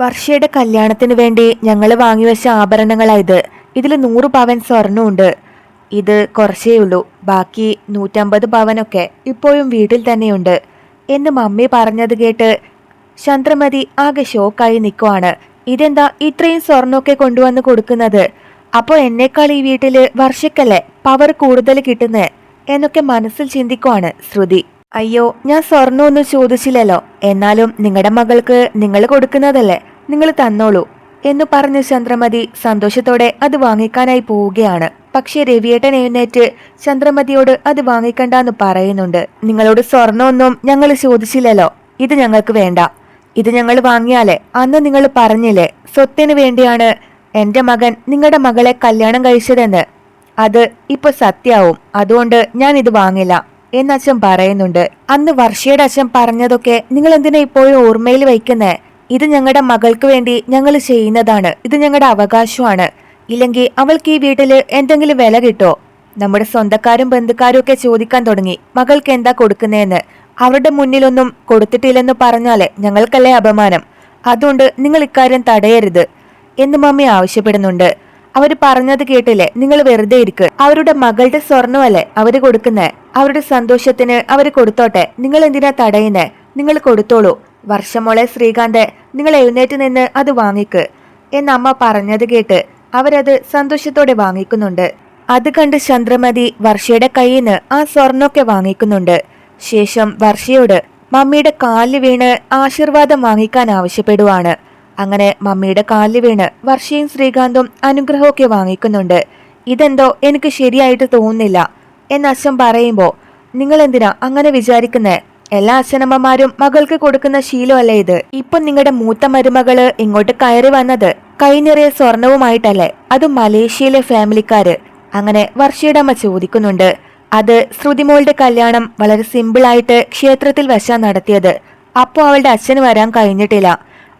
വർഷയുടെ കല്യാണത്തിന് വേണ്ടി ഞങ്ങൾ വാങ്ങിവെച്ച ആഭരണങ്ങളായത്. ഇതിൽ നൂറ് പവൻ സ്വർണമുണ്ട് ഇത് കുറച്ചേ ഉള്ളൂ. ബാക്കി നൂറ്റമ്പത് പവനൊക്കെ ഇപ്പോഴും വീട്ടിൽ തന്നെയുണ്ട്. എന്ന് മമ്മി പറഞ്ഞത് കേട്ട് ചന്ദ്രമതി ആകെ ഷോക്കായി നിൽക്കുവാണ് ഇതെന്താ ഇത്രയും സ്വർണമൊക്കെ കൊണ്ടുവന്ന് കൊടുക്കുന്നത്? അപ്പോൾ എന്നേക്കാൾ ഈ വീട്ടിൽ വർഷക്കല്ലേ പവർ കൂടുതൽ കിട്ടുന്നത് എന്നൊക്കെ മനസ്സിൽ ചിന്തിക്കുവാണ് ശ്രുതി. അയ്യോ ഞാൻ സ്വർണമൊന്നും ചോദിച്ചില്ലല്ലോ. എന്നാലും നിങ്ങളുടെ മകൾക്ക് നിങ്ങൾ കൊടുക്കുന്നതല്ലേ? നിങ്ങൾ തന്നോളൂ. എന്ന് പറഞ്ഞ് ചന്ദ്രമതി സന്തോഷത്തോടെ അത് വാങ്ങിക്കാനായി പോവുകയാണ്. പക്ഷേ രവിയേട്ടൻ എഴുന്നേറ്റ് ചന്ദ്രമതിയോട് അത് വാങ്ങിക്കണ്ടെന്ന് പറയുന്നുണ്ട്. നിങ്ങളോട് സ്വർണമൊന്നും ഞങ്ങൾ ചോദിച്ചില്ലല്ലോ. ഇത് ഞങ്ങൾക്ക് വേണ്ട. ഇത് ഞങ്ങൾ വാങ്ങിയാലേ അന്ന് നിങ്ങൾ പറഞ്ഞില്ലേ സ്വത്തിന് വേണ്ടിയാണ് എന്റെ മകൻ നിങ്ങളുടെ മകളെ കല്യാണം കഴിച്ചതെന്ന്. അത് ഇപ്പൊ സത്യാവും. അതുകൊണ്ട് ഞാൻ ഇത് വാങ്ങില്ല. എന്ന് അച്ഛൻ പറയുന്നുണ്ട്. അന്ന് വർഷയുടെ അച്ഛൻ പറഞ്ഞതൊക്കെ നിങ്ങൾ എന്തിനാ ഇപ്പോഴും ഓർമ്മയിൽ വയ്ക്കുന്നേ? ഇത് ഞങ്ങളുടെ മകൾക്ക് വേണ്ടി ഞങ്ങൾ ചെയ്യുന്നതാണ്. ഇത് ഞങ്ങളുടെ അവകാശമാണ്. ഇല്ലെങ്കിൽ അവൾക്ക് ഈ വീട്ടിൽ എന്തെങ്കിലും വില കിട്ടോ? നമ്മുടെ സ്വന്തക്കാരും ബന്ധുക്കാരും ഒക്കെ ചോദിക്കാൻ തുടങ്ങി. മകൾക്ക് എന്താ കൊടുക്കുന്നതെന്ന് അവരുടെ മുന്നിലൊന്നും കൊടുത്തിട്ടില്ലെന്ന് പറഞ്ഞാലേ ഞങ്ങൾക്കല്ലേ അപമാനം. അതുകൊണ്ട് നിങ്ങൾ ഇക്കാര്യം തടയരുത് എന്ന് മമ്മി ആവശ്യപ്പെടുന്നുണ്ട്. അവർ പറഞ്ഞത് കേട്ടില്ലേ? നിങ്ങൾ വെറുതെ ഇരിക്ക്. അവരുടെ മകളുടെ സ്വർണമല്ലേ അവർ കൊടുക്കുന്നേ? അവരുടെ സന്തോഷത്തിന് അവർ കൊടുത്തോട്ടെ? നിങ്ങൾ എന്തിനാ തടയുന്നേ? നിങ്ങൾ കൊടുത്തോളൂ. വർഷമോളെ ശ്രീകാന്ത് നിങ്ങൾ എഴുന്നേറ്റ് നിന്ന് അത് വാങ്ങിക്ക്. എന്ന് അമ്മ പറഞ്ഞത് കേട്ട് അവരത് സന്തോഷത്തോടെ വാങ്ങിക്കുന്നുണ്ട്. അത് കണ്ട് ചന്ദ്രമതി വർഷയുടെ കയ്യിൽ നിന്ന് ആ സ്വർണമൊക്കെ വാങ്ങിക്കുന്നുണ്ട്. ശേഷം വർഷയോട് മമ്മിയുടെ കാലിൽ വീണ് ആശീർവാദം വാങ്ങിക്കാൻ ആവശ്യപ്പെടുവാണ്. അങ്ങനെ മമ്മിയുടെ കാലിൽ വീണ് വർഷയും ശ്രീകാന്തും അനുഗ്രഹമൊക്കെ വാങ്ങിക്കുന്നുണ്ട്. ഇതെന്തോ എനിക്ക് ശരിയായിട്ട് തോന്നുന്നില്ല എന്ന് അച്ഛൻ പറയുമ്പോൾ നിങ്ങൾ എന്തിനാ അങ്ങനെ വിചാരിക്കുന്നേ? എല്ലാ അച്ഛനമ്മമാരും മകൾക്ക് കൊടുക്കുന്ന ശീലമല്ലേ ഇത്? ഇപ്പം നിങ്ങളുടെ മൂത്ത മരുമകൾ ഇങ്ങോട്ട് കയറി വന്നത് കൈ നിറയെ സ്വർണവുമായിട്ടല്ലേ? അത് മലേഷ്യയിലെ ഫാമിലിക്കാര്. അങ്ങനെ വർഷയുടെ അമ്മ ചോദിക്കുന്നുണ്ട്. അത് ശ്രുതിമോളുടെ കല്യാണം വളരെ സിമ്പിളായിട്ട് ക്ഷേത്രത്തിൽ വശാ നടത്തിയത്. അപ്പോൾ അവളുടെ അച്ഛന് വരാൻ കഴിഞ്ഞിട്ടില്ല.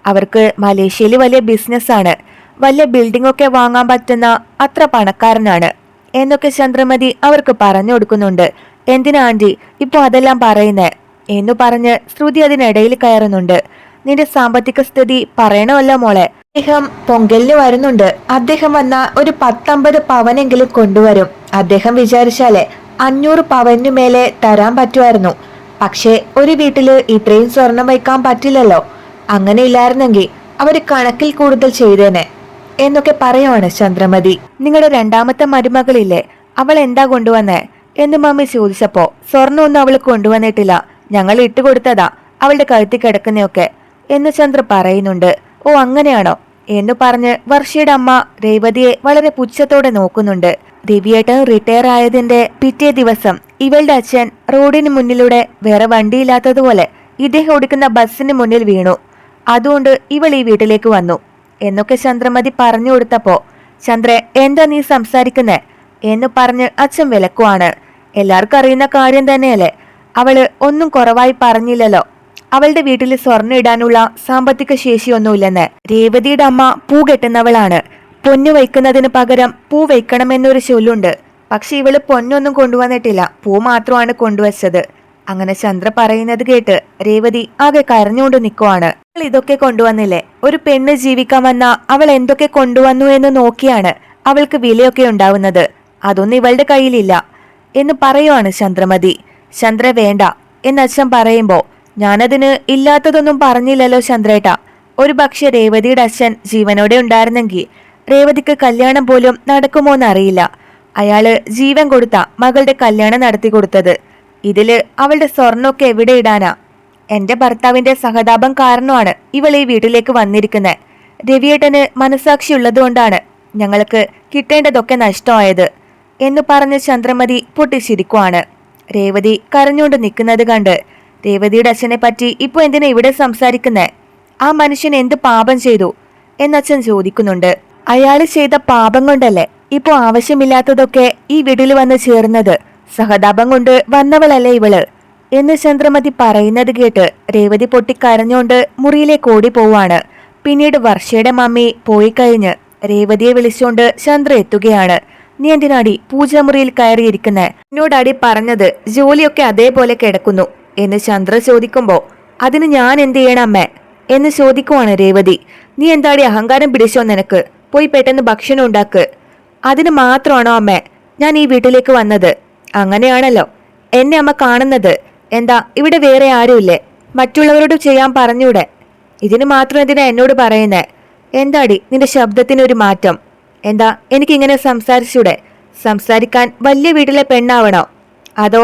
അവർക്ക് മലേഷ്യയിൽ വലിയ ബിസിനസ്സാണ് വലിയ ബിൽഡിംഗ് ഒക്കെ വാങ്ങാൻ പറ്റുന്ന അത്ര പണക്കാരനാണ്. എന്നൊക്കെ ചന്ദ്രമതി അവർക്ക് പറഞ്ഞു കൊടുക്കുന്നുണ്ട്. എന്തിനാ ആന്റി ഇപ്പോൾ അതെല്ലാം പറയുന്നേ? എന്നു പറഞ്ഞ് ശ്രുതി അതിനിടയിൽ കയറുന്നുണ്ട്. നിന്റെ സാമ്പത്തിക സ്ഥിതി പറയണമല്ലോ മോളെ. അദ്ദേഹം പൊങ്കലിന് വരുന്നുണ്ട്. അദ്ദേഹം വന്ന ഒരു പത്തമ്പത് പവനെങ്കിലും കൊണ്ടുവരും. അദ്ദേഹം വിചാരിച്ചാലേ അഞ്ഞൂറ് പവനു മേലെ തരാൻ പറ്റുമായിരുന്നു. പക്ഷേ ഒരു വീട്ടിൽ ഇത്രയും സ്വർണം വയ്ക്കാൻ പറ്റില്ലല്ലോ. അങ്ങനെ ഇല്ലായിരുന്നെങ്കിൽ അവർ കണക്കിൽ കൂടുതൽ ചെയ്തേനെ എന്നൊക്കെ പറയുവാണ് ചന്ദ്രമതി. നിങ്ങളുടെ രണ്ടാമത്തെ മരുമകളില്ലേ? അവൾ എന്താ കൊണ്ടുവന്നേ? എന്ന് മമ്മി ചോദിച്ചപ്പോ സ്വർണമൊന്നും അവൾ കൊണ്ടുവന്നിട്ടില്ല. ഞങ്ങൾ ഇട്ടുകൊടുത്തതാ അവളുടെ കഴുത്തി കിടക്കുന്നയൊക്കെ എന്ന് ചന്ദ്ര പറയുന്നുണ്ട്. ഓ അങ്ങനെയാണോ? എന്ന് പറഞ്ഞ് വർഷയുടെ അമ്മ രേവതിയെ വളരെ പുച്ഛത്തോടെ നോക്കുന്നുണ്ട്. ദിവ്യേട്ടൻ റിട്ടയർ ആയതിന്റെ പിറ്റേ ദിവസം ഇവളുടെ അച്ഛൻ റോഡിന് മുന്നിലൂടെ വേറെ വണ്ടിയില്ലാത്തതുപോലെ ഇദ്ദേഹം ഓടിക്കുന്ന ബസ്സിന് മുന്നിൽ വീണു. അതുകൊണ്ട് ഇവൾ ഈ വീട്ടിലേക്ക് വന്നു. എന്നൊക്കെ ചന്ദ്രമതി പറഞ്ഞു കൊടുത്തപ്പോ ചന്ദ്ര എന്താ നീ സംസാരിക്കുന്നേ? എന്ന് പറഞ്ഞ് അച്ഛൻ വിലക്കുവാണ്. എല്ലാവർക്കും അറിയുന്ന കാര്യം തന്നെയല്ലേ? അവൾ ഒന്നും കുറവായി പറഞ്ഞില്ലല്ലോ. അവളുടെ വീട്ടിൽ സ്വർണം ഇടാനുള്ള സാമ്പത്തിക ശേഷിയൊന്നുമില്ലെന്ന്. രേവതിയുടെ അമ്മ പൂ കെട്ടുന്നവളാണ്. പൊന്നു വയ്ക്കുന്നതിന് പകരം പൂ വയ്ക്കണമെന്നൊരു ചൊല്ലുണ്ട്. പക്ഷെ ഇവൾ പൊന്നൊന്നും കൊണ്ടുവന്നിട്ടില്ല. പൂ മാത്രമാണ് കൊണ്ടുവച്ചത്. അങ്ങനെ ചന്ദ്ര പറയുന്നത് കേട്ട് രേവതി ആകെ കരഞ്ഞുകൊണ്ട് നിൽക്കുവാണ് ഇതൊക്കെ കൊണ്ടുവന്നില്ലേ? ഒരു പെണ്ണ് ജീവിക്കാൻ വന്ന അവൾ എന്തൊക്കെ കൊണ്ടുവന്നു എന്ന് നോക്കിയാണ് അവൾക്ക് വിലയൊക്കെ ഉണ്ടാവുന്നത്. അതൊന്നും ഇവളുടെ കയ്യിലില്ല. എന്ന് പറയുവാണ് ചന്ദ്രമതി. ചന്ദ്ര വേണ്ട. എന്ന് അച്ഛൻ പറയുമ്പോ ഞാനതിന് ഇല്ലാത്തതൊന്നും പറഞ്ഞില്ലല്ലോ ചന്ദ്രേട്ട. ഒരു പക്ഷെ രേവതിയുടെ അച്ഛൻ ജീവനോടെ ഉണ്ടായിരുന്നെങ്കിൽ രേവതിക്ക് കല്യാണം പോലും നടക്കുമോന്ന് അറിയില്ല അയാൾ ജീവൻ കൊടുത്ത മകളുടെ കല്യാണം നടത്തി കൊടുത്തത്. ഇതിൽ അവളുടെ സ്വർണമൊക്കെ എവിടെ ഇടാനാ? എന്റെ ഭർത്താവിന്റെ സഹതാപം കാരണമാണ് ഇവൾ ഈ വീട്ടിലേക്ക് വന്നിരിക്കുന്നത് രവിയേട്ടന് മനസാക്ഷി ഉള്ളതുകൊണ്ടാണ് ഞങ്ങൾക്ക് കിട്ടേണ്ടതൊക്കെ നഷ്ടമായത് എന്ന് പറഞ്ഞ് ചന്ദ്രമതി പൊട്ടിച്ചിരിക്കുവാണ്. രേവതി കരഞ്ഞുകൊണ്ട് നിൽക്കുന്നത് കണ്ട് രേവതിയുടെ അച്ഛനെ പറ്റി ഇപ്പോൾ എന്തിനാ ഇവിടെ സംസാരിക്കുന്നേ? ആ മനുഷ്യൻ എന്ത് പാപം ചെയ്തു? എന്നച്ഛൻ ചോദിക്കുന്നുണ്ട്. അയാൾ ചെയ്ത പാപം കൊണ്ടല്ലേ ഇപ്പോൾ ആവശ്യമില്ലാത്തതൊക്കെ ഈ വീട്ടിൽ വന്ന് ചേർന്നത്? സഹതാപം കൊണ്ട് വന്നവളല്ലേ ഇവൾ? എന്ന് ചന്ദ്രമതി പറയുന്നത് കേട്ട് രേവതി പൊട്ടിക്കരഞ്ഞോണ്ട് മുറിയിലേക്ക് ഓടി പോവാണ്. പിന്നീട് വർഷയുടെ മമ്മി പോയി കഴിഞ്ഞ് രേവതിയെ വിളിച്ചുകൊണ്ട് ചന്ദ്ര എത്തുകയാണ്. നീ എന്തിനാടി പൂജാമുറിയിൽ കയറിയിരിക്കുന്നെ? എന്നോടാടി പറഞ്ഞത് ജോലിയൊക്കെ അതേപോലെ കിടക്കുന്നു എന്ന് ചന്ദ്ര ചോദിക്കുമ്പോ അതിന് ഞാൻ എന്ത് ചെയ്യണം അമ്മേ? എന്ന് ചോദിക്കുവാണ് രേവതി. നീ എന്താടി അഹങ്കാരം പിടിച്ചോ നിനക്ക്? പോയി പെട്ടെന്ന് ഭക്ഷണം ഉണ്ടാക്ക്. അതിന് മാത്രമാണോ അമ്മേ? ഞാൻ ഈ വീട്ടിലേക്ക് വന്നത്. അങ്ങനെയാണല്ലോ. എന്നെ അമ്മ കാണുന്നത്. എന്താ ഇവിടെ വേറെ ആരുമില്ലേ? മറ്റുള്ളവരോട് ചെയ്യാൻ പറഞ്ഞൂടെ? ഇതിന് മാത്രം എന്തിനാ എന്നോട് പറയുന്നേ? എന്താടി നിന്റെ ശബ്ദത്തിനൊരു മാറ്റം? എന്താ എനിക്കിങ്ങനെ സംസാരിച്ചൂടെ? സംസാരിക്കാൻ വലിയ വീട്ടിലെ പെണ്ണാവണോ? അതോ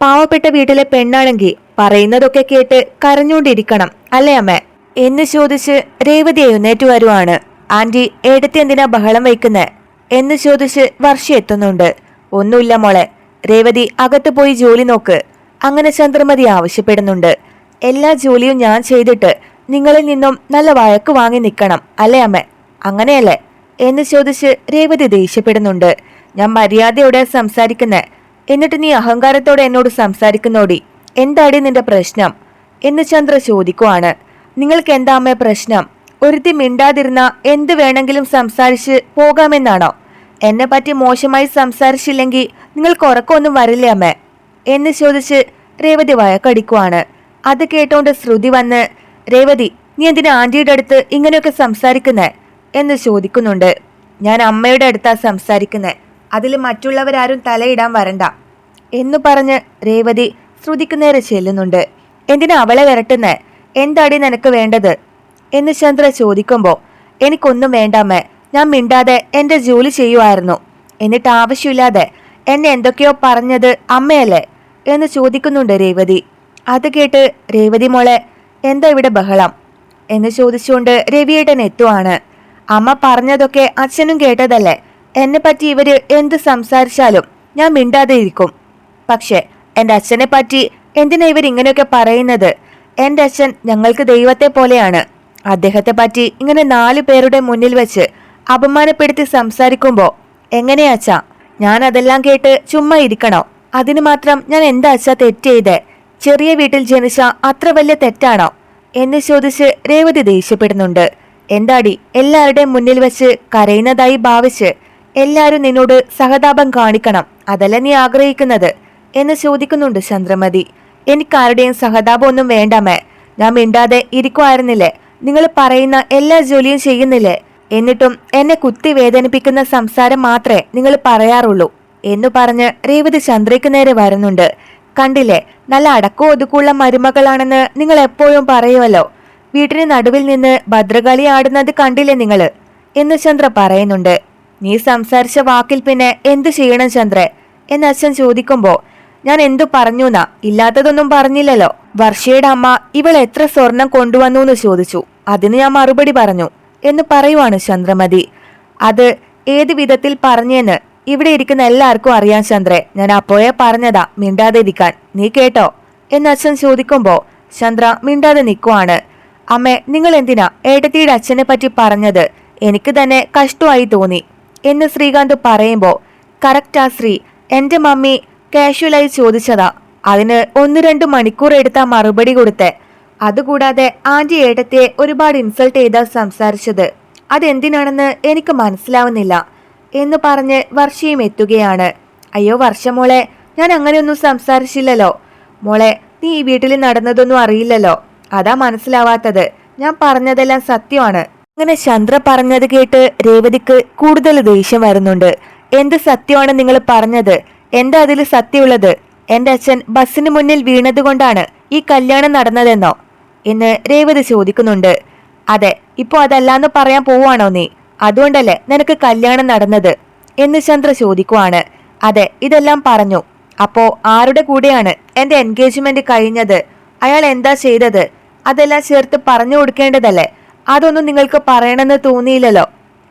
പാവപ്പെട്ട വീട്ടിലെ പെണ്ണാണെങ്കിൽ പറയുന്നതൊക്കെ കേട്ട് കരഞ്ഞുകൊണ്ടിരിക്കണം അല്ലേ അമ്മേ? എന്ന് ചോദിച്ച് രേവതി എഴുന്നേറ്റ് വരുവാണ്. ആന്റി എടുത്ത് എന്തിനാ ബഹളം വയ്ക്കുന്നേ? എന്ന് ചോദിച്ച് വർഷ എത്തുന്നുണ്ട്. ഒന്നുമില്ല മോളെ രേവതി അകത്ത് പോയി ജോലി നോക്ക്. അങ്ങനെ ചന്ദ്രമതി ആവശ്യപ്പെടുന്നുണ്ട്. എല്ലാ ജോലിയും ഞാൻ ചെയ്തിട്ട് നിങ്ങളിൽ നിന്നും നല്ല വഴക്ക് വാങ്ങി നിൽക്കണം അല്ലേ അമ്മ? അങ്ങനെയല്ലേ? എന്ന് ചോദിച്ച് രേവതി ദേഷ്യപ്പെടുന്നുണ്ട്. ഞാൻ മര്യാദയോടെ സംസാരിക്കുന്നേ. എന്നിട്ട് നീ അഹങ്കാരത്തോടെ എന്നോട് സംസാരിക്കുന്നോടി. എന്താടി നിന്റെ പ്രശ്നം? എന്ന് ചന്ദ്ര ചോദിക്കുവാണ്. നിങ്ങൾക്ക് എന്താ അമ്മേ പ്രശ്നം? ഒരുത്തി മിണ്ടാതിരുന്ന എന്ത് വേണമെങ്കിലും സംസാരിച്ച് പോകാമെന്നാണോ? എന്നെ പറ്റി മോശമായി സംസാരിച്ചില്ലെങ്കിൽ നിങ്ങൾക്ക് ഉറക്കമൊന്നും വരില്ല അമ്മേ? എന്ന് ചോദിച്ച് രേവതി വഴക്കടിക്കുവാണ്. അത് കേട്ടോണ്ട് ശ്രുതി വന്ന് രേവതി നീ എന്തിനാ ആന്റിയുടെ അടുത്ത് ഇങ്ങനെയൊക്കെ സംസാരിക്കുന്നേ? എന്ന് ചോദിക്കുന്നുണ്ട്. ഞാൻ അമ്മയുടെ അടുത്താ സംസാരിക്കുന്നേ. അതിൽ മറ്റുള്ളവരാരും തലയിടാൻ വരണ്ട. എന്നു പറഞ്ഞ് രേവതി ശ്രുതിക്ക് നേരെ ചെല്ലുന്നുണ്ട്. എന്തിനാ അവളെ വരട്ടുന്നേ? എന്താടി നിനക്ക് വേണ്ടത്? എന്ന് ചന്ദ്ര ചോദിക്കുമ്പോൾ എനിക്കൊന്നും വേണ്ടാമ്മേ ഞാൻ മിണ്ടാതെ എന്റെ ജോലി ചെയ്യുമായിരുന്നു എന്നിട്ട് ആവശ്യമില്ലാതെ എന്നെ എന്തൊക്കെയോ പറഞ്ഞത് അമ്മയല്ലേ എന്ന് ചോദിക്കുന്നുണ്ട് രേവതി. അത് കേട്ട് രേവതി മോളെ എന്താ ഇവിടെ ബഹളം? എന്ന് ചോദിച്ചുകൊണ്ട് രവിയേട്ടൻ എത്തുവാണ്. അമ്മ പറഞ്ഞതൊക്കെ അച്ഛനും കേട്ടതല്ലേ? എന്നെ പറ്റി ഇവർ എന്ത് സംസാരിച്ചാലും ഞാൻ മിണ്ടാതെ ഇരിക്കും. പക്ഷെ എന്റെ അച്ഛനെ പറ്റി എന്തിനാ ഇവർ ഇങ്ങനെയൊക്കെ പറയുന്നത്? എന്റെ അച്ഛൻ ഞങ്ങൾക്ക് ദൈവത്തെ പോലെയാണ്. അദ്ദേഹത്തെ പറ്റി ഇങ്ങനെ നാലു പേരുടെ മുന്നിൽ വെച്ച് അപമാനപ്പെടുത്തി സംസാരിക്കുമ്പോൾ എങ്ങനെയാച്ചാ ഞാൻ അതെല്ലാം കേട്ട് ചുമ്മാ ഇരിക്കണോ? അതിന് മാത്രം ഞാൻ എന്താ അച്ഛാ ചെറിയ വീട്ടിൽ ജനിച്ച അത്ര വലിയ തെറ്റാണോ? എന്ന് ചോദിച്ച് രേവതി ദേഷ്യപ്പെടുന്നുണ്ട്. എന്താടി? എല്ലാവരുടെയും മുന്നിൽ വെച്ച് കരയുന്നതായി ഭാവിച്ച് എല്ലാവരും നിന്നോട് സഹതാപം കാണിക്കണം. അതല്ല നീ ആഗ്രഹിക്കുന്നത്? എന്ന് ചോദിക്കുന്നുണ്ട് ചന്ദ്രമതി. എനിക്കാരുടെയും സഹതാപമൊന്നും വേണ്ടാമേ ഞാൻ മിണ്ടാതെ ഇരിക്കുമായിരുന്നില്ലേ നിങ്ങൾ പറയുന്ന എല്ലാ ജോലിയും ചെയ്യുന്നില്ലേ? എന്നിട്ടും എന്നെ കുത്തി വേദനിപ്പിക്കുന്ന സംസാരം മാത്രമേ നിങ്ങൾ പറയാറുള്ളൂ എന്നു പറഞ്ഞ് രേവതി ചന്ദ്രയ്ക്ക് നേരെ വരുന്നുണ്ട്. കണ്ടില്ലേ നല്ല അടക്കോ ഒതുക്കുള്ള മരുമകളാണെന്ന് നിങ്ങൾ എപ്പോഴും പറയുമല്ലോ. വീട്ടിന് നടുവിൽ നിന്ന് ഭദ്രകളി ആടുന്നത് കണ്ടില്ലേ നിങ്ങൾ എന്ന് ചന്ദ്ര പറയുന്നുണ്ട്. നീ സംസാരിച്ച വാക്കിൽ പിന്നെ എന്തു ചെയ്യണം ചന്ദ്ര? എന്ന് അച്ഛൻ ചോദിക്കുമ്പോൾ ഞാൻ എന്തു പറഞ്ഞുനാ ഇല്ലാത്തതൊന്നും പറഞ്ഞില്ലല്ലോ. വർഷയുടെ അമ്മ ഇവൾ എത്ര സ്വർണം കൊണ്ടുവന്നു എന്ന് ചോദിച്ചു. അതിന് ഞാൻ മറുപടി പറഞ്ഞു. എന്ന് പറയുവാണ് ചന്ദ്രമതി. അത് ഏത് വിധത്തിൽ പറഞ്ഞെന്ന് ഇവിടെ ഇരിക്കുന്ന എല്ലാവർക്കും അറിയാം ചന്ദ്രെ. ഞാൻ അപ്പോഴേ പറഞ്ഞതാ മിണ്ടാതിരിക്കാൻ. നീ കേട്ടോ? എന്ന് അച്ഛൻ ചോദിക്കുമ്പോൾ ചന്ദ്ര മിണ്ടാതെ നിൽക്കുവാണ് അമ്മ നിങ്ങൾ എന്തിനാ ഏട്ടത്തിയുടെ അച്ഛനെ പറ്റി പറഞ്ഞത്? എനിക്ക് തന്നെ കഷ്ടമായി തോന്നി. എന്ന് ശ്രീകാന്ത് പറയുമ്പോ കറക്റ്റാ ശ്രീ എന്റെ മമ്മി കാഷ്വലായി ചോദിച്ചതാ. അതിന് ഒന്ന് രണ്ട് മണിക്കൂർ എടുത്താ മറുപടി കൊടുത്തേ. അതുകൂടാതെ ആന്റി ഏട്ടത്തെ ഒരുപാട് ഇൻസൾട്ട് ചെയ്താ സംസാരിച്ചത്. അതെന്തിനാണെന്ന് എനിക്ക് മനസ്സിലാവുന്നില്ല എന്ന് പറഞ്ഞ് വർഷയും എത്തുകയാണ്. അയ്യോ വർഷ മോളെ ഞാൻ അങ്ങനെയൊന്നും സംസാരിച്ചില്ലല്ലോ. മോളെ നീ ഈ വീട്ടിൽ നടന്നതൊന്നും അറിയില്ലല്ലോ. അതാ മനസ്സിലാവാത്തത്. ഞാൻ പറഞ്ഞതെല്ലാം സത്യമാണ്. അങ്ങനെ ചന്ദ്ര പറഞ്ഞത് കേട്ട് രേവതിക്ക് കൂടുതൽ ദേഷ്യം വരുന്നുണ്ട്. എന്ത് സത്യമാണ് നിങ്ങൾ പറഞ്ഞത്? എന്താ അതിൽ സത്യമുള്ളത്? എന്റെ അച്ഛൻ ബസ്സിന് മുന്നിൽ വീണതുകൊണ്ടാണ് ഈ കല്യാണം നടന്നതെന്നോ? എന്ന് രേവതി ചോദിക്കുന്നുണ്ട്. അതെ ഇപ്പോ അതല്ലാന്ന് പറയാൻ പോവാണോ നീ? അതുകൊണ്ടല്ലേ നിനക്ക് കല്യാണം നടന്നത്? എന്ന് ചന്ദ്ര ചോദിക്കുവാണ്. അതെ ഇതെല്ലാം പറഞ്ഞു. അപ്പോ ആരുടെ കൂടെയാണ് എന്റെ എൻഗേജ്മെന്റ് കഴിഞ്ഞത്? അയാൾ എന്താ ചെയ്തത്? അതെല്ലാം ചേർത്ത് പറഞ്ഞു കൊടുക്കേണ്ടതല്ലേ? അതൊന്നും നിങ്ങൾക്ക് പറയണമെന്ന് തോന്നിയില്ലല്ലോ?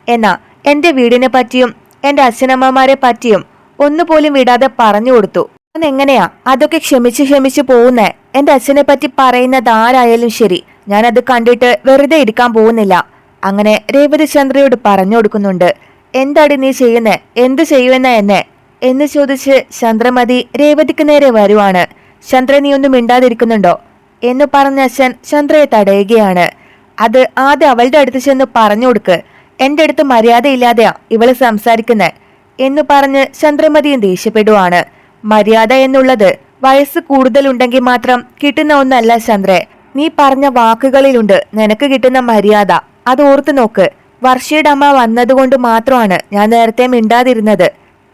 എന്നാ എന്റെ വീടിനെ പറ്റിയും എന്റെ അച്ഛനമ്മമാരെ പറ്റിയും ഒന്നുപോലും വിടാതെ പറഞ്ഞു കൊടുത്തു. അതെങ്ങനെയാ? അതൊക്കെ ക്ഷമിച്ച് ക്ഷമിച്ച് പോകുന്നേ? എന്റെ അച്ഛനെ പറ്റി പറയുന്നത് ആരായാലും ശരി. ഞാനത് കണ്ടിട്ട് വെറുതെ ഇരിക്കാൻ പോകുന്നില്ല. അങ്ങനെ രേവതി ചന്ദ്രയോട് പറഞ്ഞു കൊടുക്കുന്നുണ്ട്. എന്താടി നീ ചെയ്യുന്നേ? എന്ത് ചെയ്യുമെന്ന എന്നെ? എന്ന് ചോദിച്ച് ചന്ദ്രമതി രേവതിക്ക് നേരെ വരുവാണ്. ചന്ദ്ര നീ ഒന്നും മിണ്ടാതിരിക്കുന്നുണ്ടോ? എന്ന് പറഞ്ഞ അച്ഛൻ ചന്ദ്രയെ തടയുകയാണ്. അത് ആദ്യം അവളുടെ അടുത്ത് ചെന്ന് പറഞ്ഞു കൊടുക്ക്. എന്റെ അടുത്ത് മര്യാദയില്ലാതെയാ ഇവൾ സംസാരിക്കുന്നേ. എന്ന് പറഞ്ഞ് ചന്ദ്രമതിയും ദേഷ്യപ്പെടുവാണ്. മര്യാദ എന്നുള്ളത് വയസ്സ് കൂടുതലുണ്ടെങ്കിൽ മാത്രം കിട്ടുന്ന ഒന്നല്ല ചന്ദ്രെ നീ പറഞ്ഞ വാക്കുകളിലുണ്ട്. നിനക്ക് കിട്ടുന്ന മര്യാദ. അത് ഓർത്തു നോക്ക്. വർഷയുടെ അമ്മ വന്നതുകൊണ്ട് മാത്രമാണ് ഞാൻ നേരത്തെ മിണ്ടാതിരുന്നത്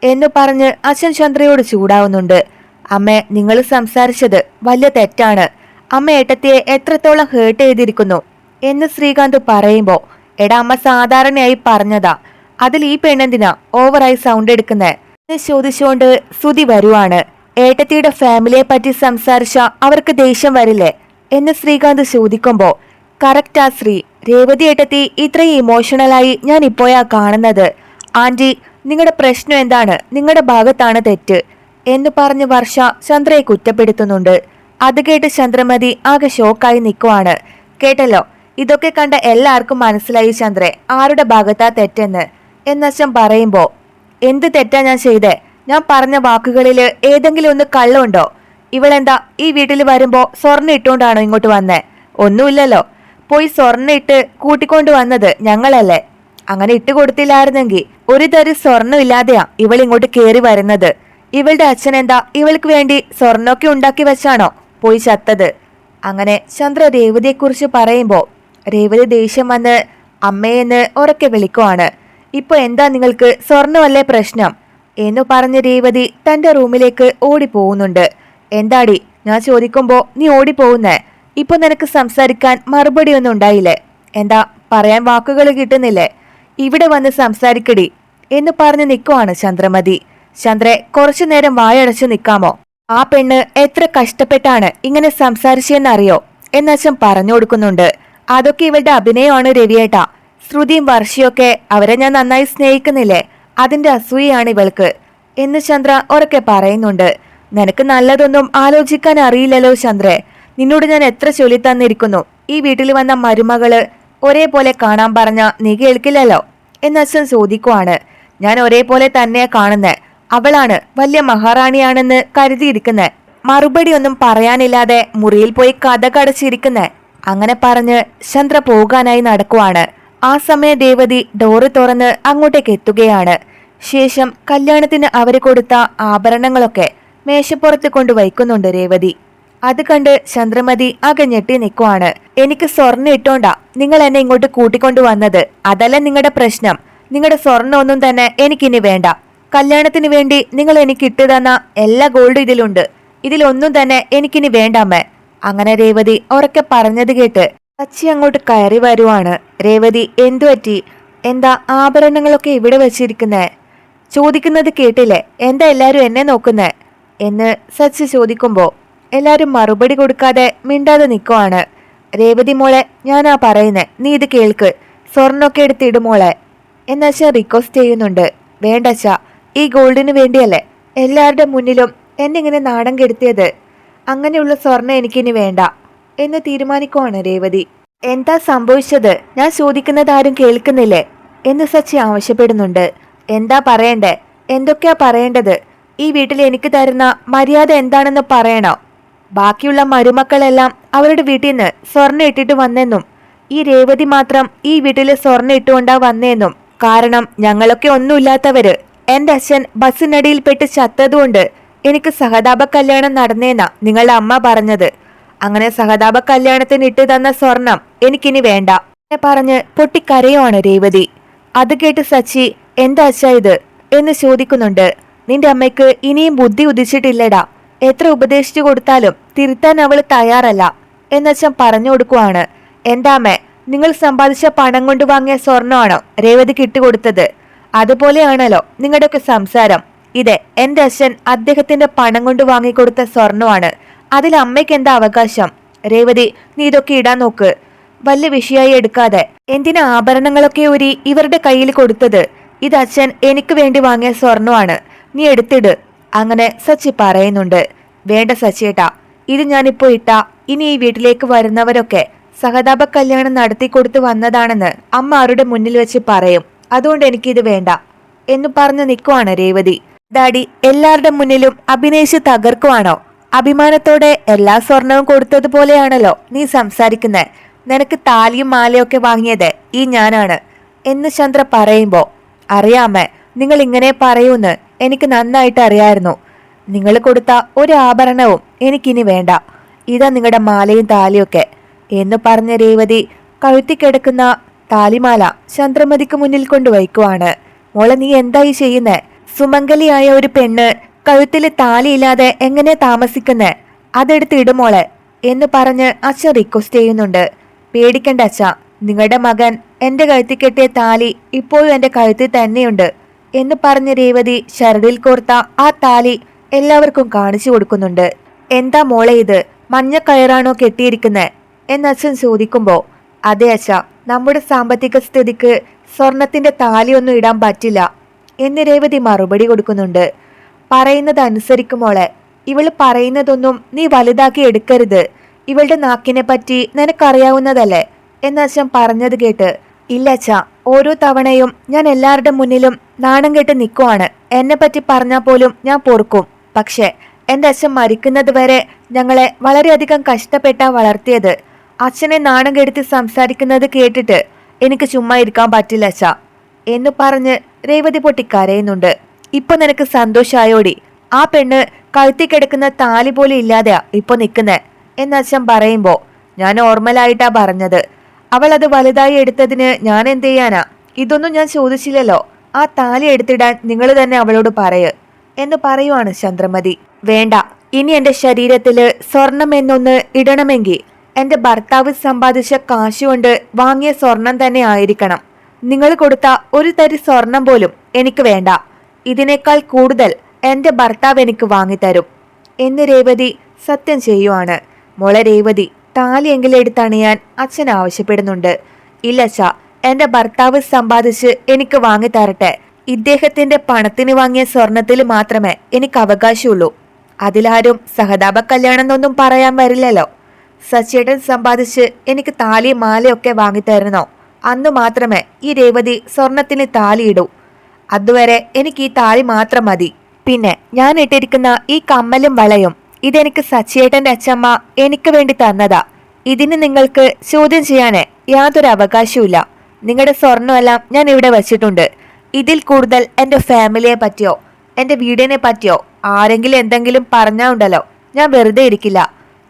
എന്ന് പറഞ്ഞ് അച്ഛൻ ചന്ദ്രയോട് ചൂടാവുന്നുണ്ട്. അമ്മ നിങ്ങൾ സംസാരിച്ചത് വലിയ തെറ്റാണ്. അമ്മ ഏട്ടത്തിയെ എത്രത്തോളം ഹേർട്ട് ചെയ്തിരിക്കുന്നു എന്ന് ശ്രീകാന്ത് പറയുമ്പോൾ എടാ അമ്മ സാധാരണയായി പറഞ്ഞതാ അതിൽ ഈ പെണ്ണെന്തിനാ ഓവറായി സൗണ്ട് എടുക്കുന്നേ? എന്ന് ചോദിച്ചുകൊണ്ട് സുതി വരുവാണ്. ഏട്ടത്തിയുടെ ഫാമിലിയെ പറ്റി സംസാരിച്ച അവർക്ക് ദേഷ്യം വരില്ലേ എന്ന് ശ്രീകാന്ത് ചോദിക്കുമ്പോ കറക്റ്റാ ശ്രീ. രേവതി ഏട്ടത്തി ഇത്രയും ഇമോഷണലായി ഞാൻ ഇപ്പോഴാ കാണുന്നത്. ആന്റി നിങ്ങളുടെ പ്രശ്നം എന്താണ്? നിങ്ങളുടെ ഭാഗത്താണ് തെറ്റ്. എന്ന് പറഞ്ഞ് വർഷ ചന്ദ്രയെ കുറ്റപ്പെടുത്തുന്നുണ്ട്. അത് കേട്ട് ചന്ദ്രമതി ആകെ ഷോക്കായി നിൽക്കുവാണ് കേട്ടല്ലോ ഇതൊക്കെ കണ്ട എല്ലാവർക്കും മനസ്സിലായി ചന്ദ്രെ. ആരുടെ ഭാഗത്താ തെറ്റെന്ന്? എന്നച്ഛൻ പറയുമ്പോൾ എന്ത് തെറ്റാ ഞാൻ ചെയ്തേ? ഞാൻ പറഞ്ഞ വാക്കുകളിൽ ഏതെങ്കിലും ഒന്ന് കള്ളമുണ്ടോ? ഇവളെന്താ ഈ വീട്ടിൽ വരുമ്പോ സ്വർണ ഇട്ടുകൊണ്ടാണോ ഇങ്ങോട്ട് വന്നേ? ഒന്നുമില്ലല്ലോ. പോയി സ്വർണ ഇട്ട് കൂട്ടിക്കൊണ്ട് വന്നത് ഞങ്ങളല്ലേ. അങ്ങനെ ഇട്ട് കൊടുത്തില്ലായിരുന്നെങ്കിൽ ഒരു തരി സ്വർണം ഇല്ലാതെയാ ഇവൾ ഇങ്ങോട്ട് കയറി വരുന്നത്. ഇവളുടെ അച്ഛൻ എന്താ ഇവൾക്ക് വേണ്ടി സ്വർണമൊക്കെ ഉണ്ടാക്കി വെച്ചാണോ പോയി ചത്തത്? അങ്ങനെ ചന്ദ്ര രേവതിയെക്കുറിച്ച് പറയുമ്പോൾ രേവതി ദേഷ്യം വന്ന് അമ്മയെന്ന് ഉറക്കെ വിളിക്കുവാണ്. ഇപ്പോൾ എന്താ നിങ്ങൾക്ക് സ്വർണമല്ലേ പ്രശ്നം? എന്നു പറഞ്ഞ രേവതി തന്റെ റൂമിലേക്ക് ഓടിപ്പോകുന്നുണ്ട് എന്താടി ഞാൻ ചോദിക്കുമ്പോ നീ ഓടിപ്പോകുന്നേ ഇപ്പൊ നിനക്ക് സംസാരിക്കാൻ മറുപടി ഒന്നും ഉണ്ടായില്ലേ? എന്താ പറയാൻ വാക്കുകൾ കിട്ടുന്നില്ലേ? ഇവിടെ വന്ന് സംസാരിക്കടി എന്ന് പറഞ്ഞ് നിൽക്കുവാണ് ചന്ദ്രമതി. ചന്ദ്രെ കുറച്ചു നേരം വായടച്ചു നിൽക്കാമോ ആ പെണ്ണ് എത്ര കഷ്ടപ്പെട്ടാണ് ഇങ്ങനെ സംസാരിച്ചെന്നറിയോ? എന്നച്ഛൻ പറഞ്ഞു കൊടുക്കുന്നുണ്ട്. അതൊക്കെ ഇവളുടെ അഭിനയമാണ് രവിയേട്ട. ശ്രുതിയും വർഷയൊക്കെ അവരെ ഞാൻ നന്നായി സ്നേഹിക്കുന്നില്ലേ? അതിന്റെ അസൂയയാണ് ഇവൾക്ക് എന്ന് ചന്ദ്ര ഉറക്കെ പറയുന്നുണ്ട്. നിനക്ക് നല്ലതൊന്നും ആലോചിക്കാൻ അറിയില്ലല്ലോ ചന്ദ്രെ. നിന്നോട് ഞാൻ എത്ര ചൊല്ലി തന്നിരിക്കുന്നു? ഈ വീട്ടിൽ വന്ന മരുമകൾ ഒരേപോലെ കാണാൻ പറഞ്ഞ നീ കേൾക്കില്ലല്ലോ? എന്നച്ഛൻ ചോദിക്കുവാണ്. ഞാൻ ഒരേപോലെ തന്നെയാ കാണുന്നെ. അവളാണ് വലിയ മഹാറാണിയാണെന്ന് കരുതിയിരിക്കുന്നെ. മറുപടി ഒന്നും പറയാനില്ലാതെ മുറിയിൽ പോയി കഥ കടച്ചിരിക്കുന്നെ. അങ്ങനെ പറഞ്ഞ് ചന്ദ്ര പോകാനായി നടക്കുവാണ്. ആ സമയ ദേവതി ഡോറ് തുറന്ന് അങ്ങോട്ടേക്ക് എത്തുകയാണ്. ശേഷം കല്യാണത്തിന് അവർ കൊടുത്ത ആഭരണങ്ങളൊക്കെ മേശപ്പുറത്ത് കൊണ്ട് വയ്ക്കുന്നുണ്ട് രേവതി. അത് കണ്ട് ചന്ദ്രമതി ആകെ ഞെട്ടി നിൽക്കുവാണ്. എനിക്ക് സ്വർണം ഇട്ടോണ്ടാ നിങ്ങൾ എന്നെ ഇങ്ങോട്ട് കൂട്ടിക്കൊണ്ടു വന്നത്. അതല്ല നിങ്ങളുടെ പ്രശ്നം. നിങ്ങളുടെ സ്വർണമൊന്നും തന്നെ എനിക്കിനി വേണ്ട. കല്യാണത്തിന് വേണ്ടി നിങ്ങൾ എനിക്ക് ഇട്ട് തന്ന എല്ലാ ഗോൾഡും ഇതിലുണ്ട്. ഇതിലൊന്നും തന്നെ എനിക്കിനി വേണ്ടാമേ. അങ്ങനെ രേവതി ഉറക്കെ പറഞ്ഞത് കേട്ട് അച്ചി അങ്ങോട്ട് കയറി വരുവാണ്. രേവതി എന്തുപറ്റി എന്താ ആഭരണങ്ങളൊക്കെ ഇവിടെ വെച്ചിരിക്കുന്നേ? ചോദിക്കുന്നത് കേട്ടില്ലേ? എന്താ എല്ലാരും എന്നെ നോക്കുന്നേ? എന്ന് സച്ചി ചോദിക്കുമ്പോൾ എല്ലാരും മറുപടി കൊടുക്കാതെ മിണ്ടാതെ നിൽക്കുവാണ് രേവതി മോളെ ഞാനാ പറയുന്നേ. നീ ഇത് കേൾക്ക്. സ്വർണൊക്കെ എടുത്തിടും മോളെ. എന്നച്ച റിക്വസ്റ്റ് ചെയ്യുന്നുണ്ട്. വേണ്ടച്ച ഈ ഗോൾഡിന് വേണ്ടിയല്ലേ? എല്ലാവരുടെ മുന്നിലും എന്നെ ഇങ്ങനെ നാണം കെടുത്തിയത്. അങ്ങനെയുള്ള സ്വർണം എനിക്കിനി വേണ്ട. എന്ന് തീരുമാനിക്കുവാണ് രേവതി. എന്താ സംഭവിച്ചത്? ഞാൻ ചോദിക്കുന്നത് ആരും കേൾക്കുന്നില്ലേ? എന്ന് സച്ചി ആവശ്യപ്പെടുന്നുണ്ട്. എന്താ പറയണ്ടേ? എന്തൊക്കെയാ പറയേണ്ടത്? ഈ വീട്ടിൽ എനിക്ക് തരുന്ന മര്യാദ എന്താണെന്ന് പറയണോ? ബാക്കിയുള്ള മരുമക്കളെല്ലാം അവരുടെ വീട്ടിൽ നിന്ന് സ്വർണം ഇട്ടിട്ട് വന്നെന്നും ഈ രേവതി മാത്രം ഈ വീട്ടിൽ സ്വർണം ഇട്ടുകൊണ്ടാ വന്നേന്നും. കാരണം ഞങ്ങളൊക്കെ ഒന്നുമില്ലാത്തവര്. എന്റെ അച്ഛൻ ബസ്സിനടിയിൽപ്പെട്ട് ചത്തതുകൊണ്ട് എനിക്ക് സഹതാപ കല്യാണം നടന്നേന്നാ നിങ്ങളുടെ അമ്മ പറഞ്ഞത്. അങ്ങനെ സഹതാപ കല്യാണത്തിന് ഇട്ട് തന്ന സ്വർണം എനിക്കിനി വേണ്ട. എന്ന് പറഞ്ഞ് പൊട്ടിക്കരയുവാണ് രേവതി. അത് കേട്ട് സച്ചി എന്താ അച്ഛാ ഇത്? എന്ന് ചോദിക്കുന്നുണ്ട്. നിന്റെ അമ്മയ്ക്ക് ഇനിയും ബുദ്ധി ഉദിച്ചിട്ടില്ലടാ. എത്ര ഉപദേശിച്ചു കൊടുത്താലും തിരുത്താൻ അവൾ തയ്യാറല്ല. എന്നച്ഛൻ പറഞ്ഞു കൊടുക്കുവാണ്. എന്താമേ നിങ്ങൾ സമ്പാദിച്ച പണം കൊണ്ട് വാങ്ങിയ സ്വർണമാണോ രേവതി കിട്ടുകൊടുത്തത്? അതുപോലെയാണല്ലോ നിങ്ങളുടെയൊക്കെ സംസാരം. ഇതെ എന്റെ അച്ഛൻ അദ്ദേഹത്തിന്റെ പണം കൊണ്ട് വാങ്ങിക്കൊടുത്ത സ്വർണമാണ് അതിൽ അമ്മയ്ക്ക് എന്താ അവകാശം? രേവതി നീ ഇതൊക്കെ ഇടാൻ നോക്ക്. വലിയ വിഷയായി എടുക്കാതെ. എന്തിനാ ആഭരണങ്ങളൊക്കെ ഊരി ഇവരുടെ കയ്യിൽ കൊടുത്തത്? ഇത് അച്ഛൻ എനിക്ക് വേണ്ടി വാങ്ങിയ സ്വർണമാണ്. നീ എടുത്തിട്. അങ്ങനെ സച്ചി പറയുന്നുണ്ട്. വേണ്ട സച്ചിയേട്ടാ. ഇത് ഞാനിപ്പോ ഇട്ട. ഇനി ഈ വീട്ടിലേക്ക് വരുന്നവരൊക്കെ സഹതാപ കല്യാണം നടത്തി കൊടുത്തു വന്നതാണെന്ന് അമ്മ അവരുടെ മുന്നിൽ വെച്ച് പറയും. അതുകൊണ്ട് എനിക്കിത് വേണ്ട. എന്ന് പറഞ്ഞു നിൽക്കുവാണ് രേവതി. ഡാഡി എല്ലാവരുടെ മുന്നിലും അഭിനയിച്ച് തകർക്കുവാണോ? അഭിമാനത്തോടെ എല്ലാ സ്വർണവും കൊടുത്തതുപോലെയാണല്ലോ നീ സംസാരിക്കുന്നത് നിനക്ക് താലിയും മാലയൊക്കെ വാങ്ങിയത് ഈ ഞാനാണ്. എന്ന് ചന്ദ്ര പറയുമ്പോൾ അറിയാമേ നിങ്ങൾ ഇങ്ങനെ പറയൂന്ന് എനിക്ക് നന്നായിട്ട് അറിയായിരുന്നു. നിങ്ങൾ കൊടുത്ത ഒരു ആഭരണവും എനിക്കിനി വേണ്ട. ഇതാ നിങ്ങളുടെ മാലയും താലിയൊക്കെ എന്ന് പറഞ്ഞ രേവതി കഴുത്തി കിടക്കുന്ന താലിമാല ചന്ദ്രമതിക്ക് മുന്നിൽ കൊണ്ടുവയ്ക്കുവാണ്. മോളെ നീ എന്തായി ചെയ്യുന്നേ? സുമംഗലിയായ ഒരു പെണ്ണ് കഴുത്തിൽ താലിയില്ലാതെ എങ്ങനെ താമസിക്കുന്നേ? അതെടുത്ത് ഇടുമോളെ എന്ന് പറഞ്ഞ് അച്ഛൻ റിക്വസ്റ്റ് ചെയ്യുന്നുണ്ട്. പേടിക്കണ്ട അച്ഛ നിങ്ങളുടെ മകൻ എന്റെ കഴുത്തിൽ കെട്ടിയ താലി ഇപ്പോഴും എന്റെ കഴുത്തിൽ തന്നെയുണ്ട് എന്ന് പറഞ്ഞ് രേവതി ശരടിൽ കോർത്ത ആ താലി എല്ലാവർക്കും കാണിച്ചു കൊടുക്കുന്നുണ്ട്. എന്താ മോളെ ഇത്? മഞ്ഞ കയറാണോ കെട്ടിയിരിക്കുന്നത് എന്ന് അച്ഛൻ ചോദിക്കുമ്പോ അതെ അച്ഛ നമ്മുടെ സാമ്പത്തിക സ്ഥിതിക്ക് സ്വർണത്തിന്റെ താലിയൊന്നും ഇടാൻ പറ്റില്ല എന്ന് രേവതി മറുപടി കൊടുക്കുന്നുണ്ട്. പറയുന്നത് അനുസരിക്കുമോളെ ഇവൾ പറയുന്നതൊന്നും നീ വലുതാക്കി എടുക്കരുത്. ഇവളുടെ നാക്കിനെ പറ്റി നിനക്കറിയാവുന്നതല്ലേ? എന്ന് അച്ഛൻ പറഞ്ഞത് കേട്ട് ഇല്ല അച്ഛ ഓരോ തവണയും ഞാൻ എല്ലാവരുടെ മുന്നിലും നാണം കെട്ട് നിൽക്കുവാണ് എന്നെ പറ്റി പറഞ്ഞാൽ പോലും ഞാൻ പൊറുക്കും. പക്ഷേ എന്റെ അച്ഛൻ മരിക്കുന്നത് വരെ ഞങ്ങളെ വളരെയധികം കഷ്ടപ്പെട്ടാ വളർത്തിയത്. അച്ഛനെ നാണം കെടുത്തി സംസാരിക്കുന്നത് കേട്ടിട്ട് എനിക്ക് ചുമ്മാ ഇരിക്കാൻ പറ്റില്ല അച്ഛ എന്ന് പറഞ്ഞ് രേവതി പൊട്ടി കരയുന്നുണ്ട്. ഇപ്പൊ നിനക്ക് സന്തോഷായോടി. ആ പെണ്ണ് കഴുത്തി കിടക്കുന്ന താലി പോലെ ഇല്ലാതെയാ ഇപ്പൊ നിൽക്കുന്നേ എന്ന അച്ഛൻ പറയുമ്പോ ഞാൻ ഓർമ്മലായിട്ടാ പറഞ്ഞത്. അവൾ അത് വലുതായി എടുത്തതിന് ഞാൻ എന്ത് ചെയ്യാനാ? ഇതൊന്നും ഞാൻ ചോദിച്ചില്ലല്ലോ. ആ താലി എടുത്തിടാൻ നിങ്ങൾ തന്നെ അവളോട് പറയ്. എന്ന് പറയുവാണ് ചന്ദ്രമതി. വേണ്ട ഇനി എന്റെ ശരീരത്തിൽ സ്വർണം എന്നൊന്ന് ഇടണമെങ്കിൽ എന്റെ ഭർത്താവ് സമ്പാദിച്ച കാശുകൊണ്ട് വാങ്ങിയ സ്വർണം തന്നെ ആയിരിക്കണം. നിങ്ങൾ കൊടുത്ത ഒരു തരി സ്വർണം പോലും എനിക്ക് വേണ്ട. ഇതിനേക്കാൾ കൂടുതൽ എന്റെ ഭർത്താവ് എനിക്ക് വാങ്ങിത്തരും എന്ന് രേവതി സത്യം ചെയ്യുവാണ്. മോളെ രേവതി താലിയെങ്കിലും എടുത്തണിയാൻ അച്ഛൻ ആവശ്യപ്പെടുന്നുണ്ട്. ഇല്ലച്ച എന്റെ ഭർത്താവ് സമ്പാദിച്ച് എനിക്ക് വാങ്ങിത്തരട്ടെ ഇദ്ദേഹത്തിന്റെ പണത്തിന് വാങ്ങിയ സ്വർണത്തിൽ മാത്രമേ എനിക്ക് അവകാശമുള്ളൂ. അതിലാരും സഹതാപ കല്യാണം എന്നൊന്നും പറയാൻ വരില്ലല്ലോ. സച്ചേട്ടൻ സമ്പാദിച്ച് എനിക്ക് താലി മാലയൊക്കെ വാങ്ങിത്തരണോ അന്നു മാത്രമേ ഈ രേവതി സ്വർണത്തിന് താലിയിടൂ അതുവരെ എനിക്ക് ഈ താളി മാത്രം മതി. പിന്നെ ഞാൻ ഇട്ടിരിക്കുന്ന ഈ കമ്മലും വളയും ഇതെനിക്ക് സച്ചിയേട്ടന്റെ അച്ഛമ്മ എനിക്ക് വേണ്ടി തന്നതാ. ഇതിന് നിങ്ങൾക്ക് ചോദ്യം ചെയ്യാനേ യാതൊരു അവകാശവുമില്ല. നിങ്ങളുടെ സ്വർണമെല്ലാം ഞാൻ ഇവിടെ വെച്ചിട്ടുണ്ട്. ഇതിൽ കൂടുതൽ എന്റെ ഫാമിലിയെ പറ്റിയോ എന്റെ വീടിനെ പറ്റിയോ ആരെങ്കിലും എന്തെങ്കിലും പറഞ്ഞാ ഉണ്ടല്ലോ. ഞാൻ വെറുതെ ഇരിക്കില്ല.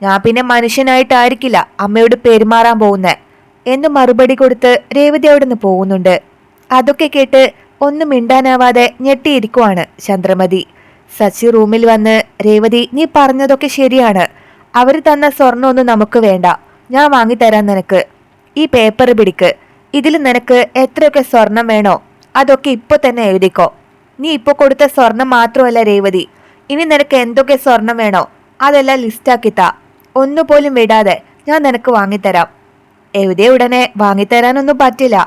ഞാൻ പിന്നെ മനുഷ്യനായിട്ടായിരിക്കില്ല അമ്മയോട് പെരുമാറാൻ പോകുന്നേ. എന്ന് മറുപടി കൊടുത്ത് രേവതി അവിടെ നിന്ന് പോകുന്നുണ്ട്. അതൊക്കെ കേട്ട് ഒന്നും മിണ്ടാനാവാതെ ഞെട്ടിയിരിക്കുവാണ് ചന്ദ്രമതി. സച്ചി റൂമിൽ വന്ന് രേവതി നീ പറഞ്ഞതൊക്കെ ശരിയാണ്. അവർ തന്ന സ്വർണമൊന്നും നമുക്ക് വേണ്ട. ഞാൻ വാങ്ങിത്തരാം നിനക്ക്. ഈ പേപ്പർ പിടിക്ക്. ഇതിൽ നിനക്ക് എത്രയൊക്കെ സ്വർണം വേണോ അതൊക്കെ ഇപ്പൊ തന്നെ എഴുതിക്കോ. നീ ഇപ്പൊ കൊടുത്ത സ്വർണം മാത്രമല്ല രേവതി. ഇനി നിനക്ക് എന്തൊക്കെ സ്വർണം വേണോ അതെല്ലാം ലിസ്റ്റാക്കിത്താ ഒന്നുപോലും വിടാതെ ഞാൻ നിനക്ക് വാങ്ങിത്തരാം. എഴുതിയ ഉടനെ വാങ്ങിത്തരാനൊന്നും പറ്റില്ല.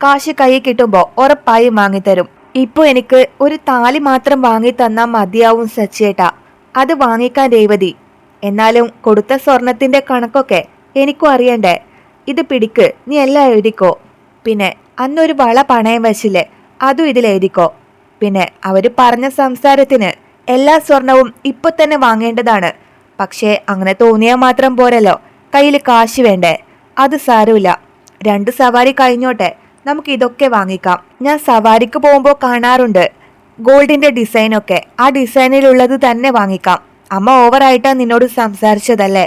കാശ് കൈ കിട്ടുമ്പോ ഉറപ്പായും വാങ്ങിത്തരും. ഇപ്പൊ എനിക്ക് ഒരു താലി മാത്രം വാങ്ങി തന്നാൽ മതിയാവും സച്ചേട്ടാ അത് വാങ്ങിക്കാൻ രേവതി. എന്നാലും കൊടുത്ത സ്വർണത്തിന്റെ കണക്കൊക്കെ എനിക്കും അറിയണ്ടേ. ഇത് പിടിക്ക് നീ എല്ലാം എഴുതിക്കോ. പിന്നെ അന്നൊരു വള പണയം വെച്ചില്ലേ അതും ഇതിൽ എഴുതിക്കോ. പിന്നെ അവർ പറഞ്ഞ സംസാരത്തിന് എല്ലാ സ്വർണവും ഇപ്പൊ തന്നെ വാങ്ങേണ്ടതാണ്. പക്ഷേ അങ്ങനെ തോന്നിയാൽ മാത്രം പോരല്ലോ. കയ്യിൽ കാശ് വേണ്ടേ? അത് സാരമില്ല. രണ്ട് സവാരി കഴിഞ്ഞോട്ടെ. നമുക്ക് ഇതൊക്കെ വാങ്ങിക്കാം. ഞാൻ സവാരിക്ക് പോകുമ്പോൾ കാണാറുണ്ട്. ഗോൾഡിന്റെ ഡിസൈനൊക്കെ. ആ ഡിസൈനിലുള്ളത് തന്നെ വാങ്ങിക്കാം. അമ്മ ഓവറായിട്ടാ നിന്നോട് സംസാരിച്ചതല്ലേ?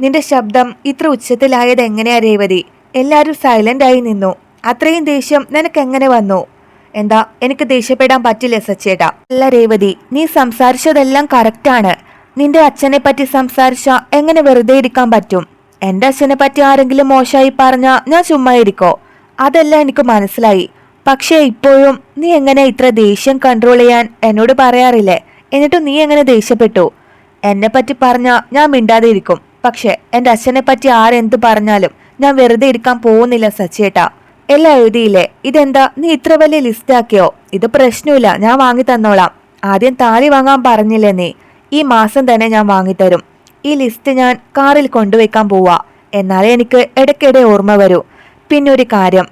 നിന്റെ ശബ്ദം ഇത്ര ഉച്ചത്തിലായത് എങ്ങനെയാ രേവതി? എല്ലാവരും സൈലന്റ് ആയി നിന്നു. അത്രയും ദേഷ്യം നിനക്ക് എങ്ങനെ വന്നു? എന്താ എനിക്ക് ദേഷ്യപ്പെടാൻ പറ്റില്ല സച്ചേട്ടാ? അല്ല രേവതി നീ സംസാരിച്ചതെല്ലാം കറക്റ്റാണ്. നിന്റെ അച്ഛനെ പറ്റി സംസാരിച്ച എങ്ങനെ വെറുതെ ഇരിക്കാൻ പറ്റും? എന്റെ അച്ഛനെ പറ്റി ആരെങ്കിലും മോശമായി പറഞ്ഞാ ഞാൻ ചുമ്മാ ഇരിക്കോ? അതെല്ലാം എനിക്ക് മനസ്സിലായി. പക്ഷേ ഇപ്പോഴും നീ എങ്ങനെ ഇത്ര ദേഷ്യം കൺട്രോൾ ചെയ്യാൻ എന്നോട് പറയാറില്ലേ? എന്നിട്ടും നീ എങ്ങനെ ദേഷ്യപ്പെട്ടു? എന്നെ പറ്റി പറഞ്ഞാൽ ഞാൻ മിണ്ടാതെ ഇരിക്കും പക്ഷേ എന്റെ അച്ഛനെ പറ്റി ആരെന്ത് പറഞ്ഞാലും ഞാൻ വെറുതെ ഇരിക്കാൻ പോകുന്നില്ല സച്ചേട്ടാ എല്ലാം എഴുതിയില്ലേ? ഇതെന്താ? നീ ഇത്ര വലിയ ലിസ്റ്റ് ആക്കിയോ? ഇത് പ്രശ്നമില്ല ഞാൻ വാങ്ങി തന്നോളാം. ആദ്യം താലി വാങ്ങാൻ പറഞ്ഞില്ലേ നീ? ഈ മാസം തന്നെ ഞാൻ വാങ്ങിത്തരും. ഈ ലിസ്റ്റ് ഞാൻ കാറിൽ കൊണ്ടുവയ്ക്കാൻ പോവാ. എന്നാലേ എനിക്ക് ഇടയ്ക്കിടെ ഓർമ്മ വരൂ. പിന്നെ ഒരു കാര്യം.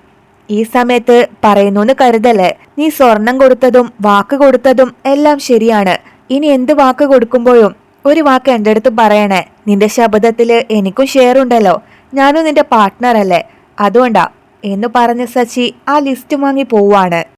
ഈ സമയത്ത് പറയുന്നു കരുതല്ലേ? നീ സ്വർണം കൊടുത്തതും വാക്ക് കൊടുത്തതും എല്ലാം ശരിയാണ്. ഇനി എന്ത് വാക്ക് കൊടുക്കുമ്പോഴും ഒരു വാക്ക് എന്റെ അടുത്ത് പറയണേ. നിന്റെ ശബ്ദത്തിൽ എനിക്കും ഷെയർ ഉണ്ടല്ലോ. ഞാനും നിന്റെ പാർട്ട്ണർ അല്ലേ? അതുകൊണ്ടാ. എന്ന് പറഞ്ഞ സച്ചി ആ ലിസ്റ്റ് വാങ്ങി പോവാണ്.